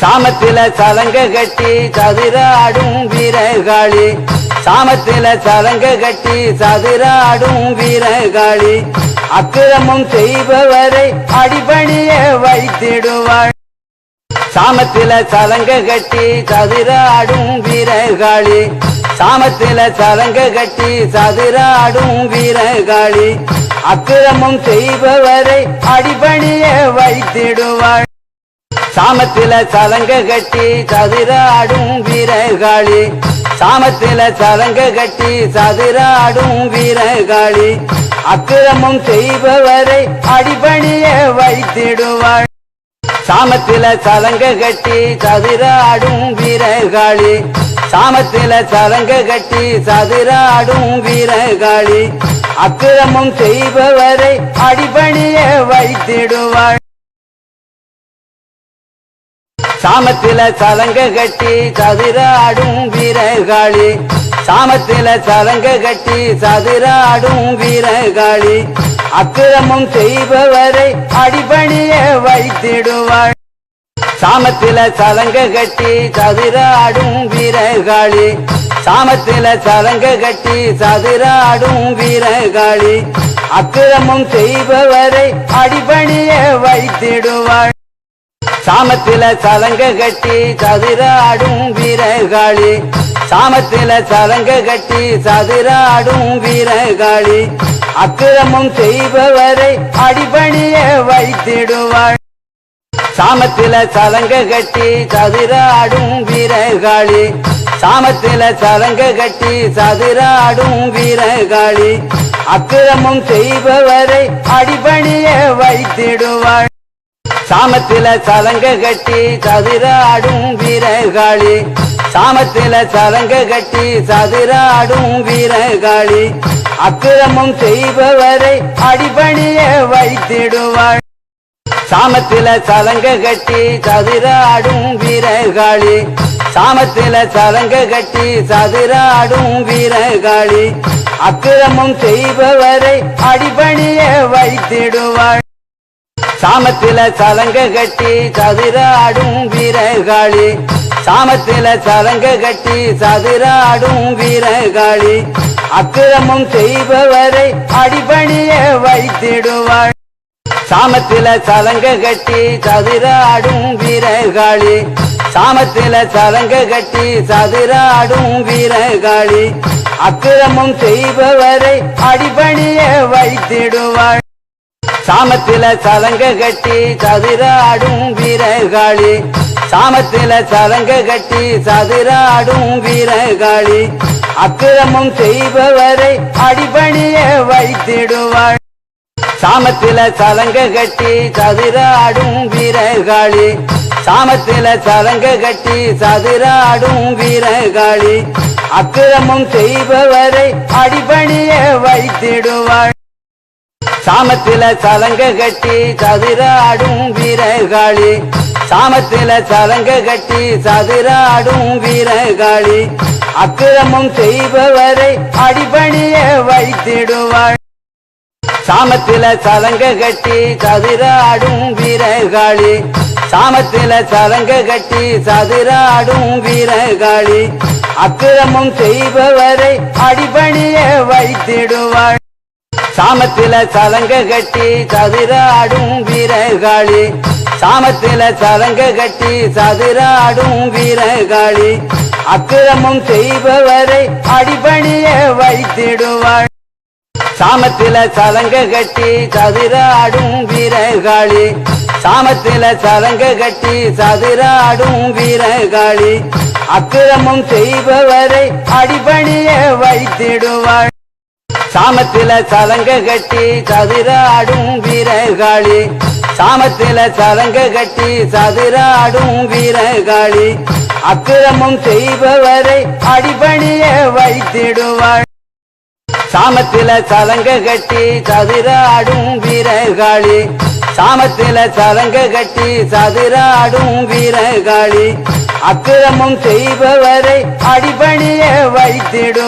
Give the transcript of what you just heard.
சாமத்தில சலங்க கட்டி சதுராடும் வீரகாளி சாமத்தில சலங்க கட்டி சதுராடும் வீரகாளி அக்கிரமம் செய்பவரை அடிபணிய வைத்திடுவாள். சாமத்தில சலங்க கட்டி சதுராடும் வீரகாளி சாமத்தில சலங்க கட்டி சதுராடும் வீரகாளி அக்கிரமம் செய்பவரை அடிபணிய வைத்திடுவாள். சாமத்தில சலங்க கட்டி சதிராடும் வீரகாளி சாமத்தில சலங்க கட்டி சதிராடும் வீரகாளி அக்கிரமம் செய்பவரை அடிபணிய வைத்திடுவாள். சாமத்தில சலங்க கட்டி சதிராடும் வீரகாளி சாமத்தில சலங்க கட்டி சதிராடும் வீரகாளி அக்கிரமம் செய்பவரை அடிபணிய வைத்திடுவாள். சாமத்தில சலங்க கட்டி சதுராடும் வீரகாளி சாமத்தில சலங்க கட்டி சதுராடும் வீரகாளி அக்கிரமம் செய்பவரை அடிபணிய வைத்திடுவாள். சாமத்தில சலங்க கட்டி சதுராடும் வீரகாளி சாமத்தில சலங்க கட்டி சதுராடும் வீரகாளி அக்கிரமம் செய்பவரை அடிபணிய வைத்திடுவாள். சாமத்தில சலங்க கட்டி சதிராடும் வீரகாளி சாமத்தில சலங்க கட்டி சதிராடும் வீரகாளி அக்கிரமம் செய்பவரை அடிபணிய வைத்திடுவாள். சாமத்தில சலங்க கட்டி சதிராடும் வீரகாளி சாமத்தில சலங்க கட்டி சதிராடும் வீரகாளி அக்கிரமம் செய்பவரை அடிபணிய வைத்திடுவாள். சாமத்தில சலங்க கட்டி சதுராடும் வீரகாளி சாமத்தில சலங்க கட்டி சதுராடும் வீரகாளி அக்கிரமம் செய்பவரை அடிபணிய வைத்திடுவாள். சாமத்தில சலங்க கட்டி சதுராடும் வீரகாளி சாமத்தில சலங்க கட்டி சதுராடும் வீரகாளி அக்கிரமம் செய்பவரை அடிபணிய வைத்திடுவாள். சாமத்தில சலங்க கட்டி சதிராடும் வீரகாளி சாமத்தில சலங்க கட்டி சதிராடும் வீரகாளி அக்கிரமம் செய்பவரை அடிபணிய வைத்திடுவாள். சாமத்தில சலங்க கட்டி சதிராடும் வீரகாளி சாமத்தில சலங்க கட்டி சதிராடும் வீரகாளி அக்கிரமம் செய்பவரை அடிபணிய வைத்திடுவாள். சாமத்தில சலங்க கட்டி சதுராடும் வீரகாளி சாமத்தில சலங்க கட்டி சதுராடும் வீரகாளி அக்கிரமம் செய்பவரை அடிபணிய வைத்திடுவாள். சாமத்தில சலங்க கட்டி சதுராடும் வீரகாளி சாமத்தில சலங்க கட்டி சதுராடும் வீரகாளி அக்கிரமம் செய்பவரை அடிபணிய வைத்திடுவாள். சாமத்தில சலங்க கட்டி சதுராடும் வீரகாளி சாமத்தில சலங்க கட்டி சதுராடும் வீரகாளி அக்கிரமம் செய்பவரை அடிபணிய வைத்திடுவாள். சாமத்தில சலங்க கட்டி சதுராடும் வீரகாளி சாமத்தில சலங்க கட்டி சதுராடும் வீரகாளி அக்கிரமம் செய்பவரை அடிபணிய வைத்திடுவாள். சாமத்தில சலங்க கட்டி சதுராடும் வீரகாளி சாமத்தில சலங்க கட்டி சதுராடும் வீரகாளி அக்கிரமம் செய்பவரை அடிபணிய வைத்திடுவாள். சாமத்தில சலங்க கட்டி சதுராடும் வீரகாளி சாமத்தில சலங்க கட்டி சதுராடும் வீரகாளி அக்கிரமம் செய்பவரை அடிபணிய வைத்திடுவாள். சாமத்தில சலங்க கட்டி சதிராடும் வீரகாளி சாமத்தில சலங்க கட்டி சதிராடும் வீரகாளி அக்கிரமம் செய்பவரை அடிபணிய வைத்திடுவாள். சாமத்தில சலங்க கட்டி சதிராடும் வீரகாளி சாமத்தில சலங்க கட்டி சதிராடும் வீரகாளி அக்கிரமம் செய்பவரை அடிபணிய வைத்திடும்